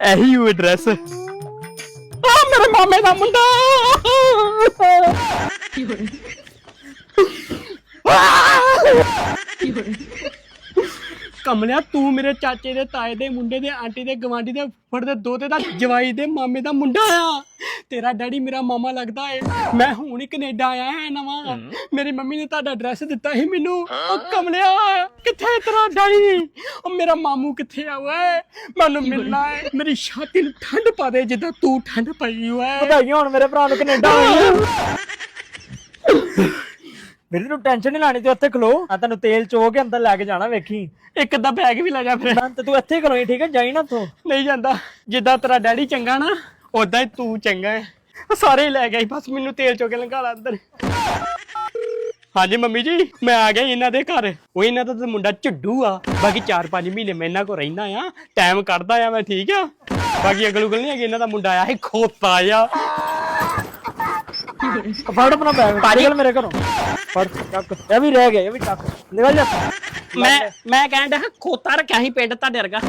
ਇਹੀ ਉਹ ਐਡਰੈਸ ਆ ਮੇਰੇ ਮਾਮੇ ਦਾ ਮੁੰਡਾ। ਕਮਲਿਆ ਤੂੰ ਮੇਰੇ ਚਾਚੇ ਦੇ ਤਾਏ ਦੇ ਮੁੰਡੇ ਦੇ ਆਂਟੀ ਦੇ ਗਵਾਂਢੀ ਦੇ ਫੜ ਦੇ ਦੋਤੇ ਦਾ ਜਵਾਈ ਦੇ ਮਾਮੇ ਦਾ ਮੁੰਡਾ ਆ। ਤੇਰਾ ਡੈਡੀ ਮੇਰਾ ਮਾਮਾ ਲੱਗਦਾ ਏ। ਮੈਂ ਹੁਣ ਹੀ ਕੈਨੇਡਾ ਆਇਆ ਹਾਂ ਨਵਾਂ। ਮੇਰੀ ਮੰਮੀ ਨੇ ਤੁਹਾਡਾ ਐਡਰੈਸ ਦਿੱਤਾ ਸੀ ਮੈਨੂੰ। ਉਹ ਕਮਲਿਆ ਕਿੱਥੇ ਤੇਰਾ ਡੈਡੀ? ਉਹ ਮੇਰਾ ਮਾਮੂ ਕਿੱਥੇ ਆ ਓਏ? ਮੈਨੂੰ ਮਿਲਣਾ ਏ। ਮੇਰੀ ਛਾਤੀ ਨੂੰ ਠੰਡ ਪਾ ਦੇ ਜਿੱਦਾਂ ਤੂੰ ਠੰਡ ਪਈ ਓਏ। ਵਧਾਈਆਂ ਹੁਣ ਮੇਰੇ ਭਰਾ ਨੂੰ ਕੈਨੇਡਾ ਹੋਈ ਵੀਰ ਤੂੰ ਟੈਨਸ਼ਨ ਨਹੀਂ ਲੈਣੀ ਤੇ ਉੱਥੇ ਖਲੋ। ਆ ਤੈਨੂੰ ਤੇਲ ਚੋ ਕੇ ਅੰਦਰ ਲੈ ਕੇ ਜਾਣਾ ਵੇਖੀ। ਇੱਕ ਅੱਧਾ ਬੈਗ ਵੀ ਲੈ ਜਾ ਫਿਰ। ਤੇ ਤੂੰ ਇੱਥੇ ਖਲੋਈ ਠੀਕ ਹੈ? ਜਾਈ ਨਾ ਤੂੰ ਨਹੀਂ ਜਾਂਦਾ। ਜਿੱਦਾਂ ਤੇਰਾ ਡੈਡੀ ਚੰਗਾ ਨਾ ਉਦਾਂ ਹੀ ਤੂੰ ਚੰਗਾ ਹੈ। ਸਾਰੇ ਹੀ ਲੈ ਗਏ ਬਸ ਮੈਨੂੰ ਤੇਲ ਚੋ ਕੇ ਲੰਘਾ ਲਾ ਅੰਦਰ। ਹਾਂਜੀ ਮੰਮੀ ਜੀ ਮੈਂ ਆ ਗਿਆ ਜੀ ਇਹਨਾਂ ਦੇ ਘਰ। ਉਹ ਇਹਨਾਂ ਦਾ ਤਾਂ ਮੁੰਡਾ ਝੁੱਡੂ ਆ। ਬਾਕੀ 4-5 ਮਹੀਨੇ ਮੈਂ ਇਹਨਾਂ ਕੋ ਰਹਿੰਦਾ ਆ। ਟਾਈਮ ਕੱਢਦਾ ਆ ਮੈਂ ਠੀਕ ਆ? ਬਾਕੀ ਅਗਲ ਉਗਲ ਨਹੀਂ ਹੈਗੀ ਇਹਨਾਂ ਦਾ ਮੁੰਡਾ ਆਇਆ ਸੀ ਖੋਤਾ ਆ ਫੜ ਆਪਣਾ ਬੈਗ ਨਿਕਲ ਮੇਰੇ ਘਰੋਂ। ਫੜ ਚੱਕ। ਇਹ ਵੀ ਰਹਿ ਗਿਆ ਇਹ ਵੀ ਚੱਕ। ਨਿਕਲ ਜਾ। ਮੈਂ ਮੈਂ ਕਹਿਣ ਡਿਆ ਖੋਤਾ ਰੱਖਿਆ ਸੀ ਪਿੰਡ ਤੁਹਾਡੇ ਵਰਗਾ।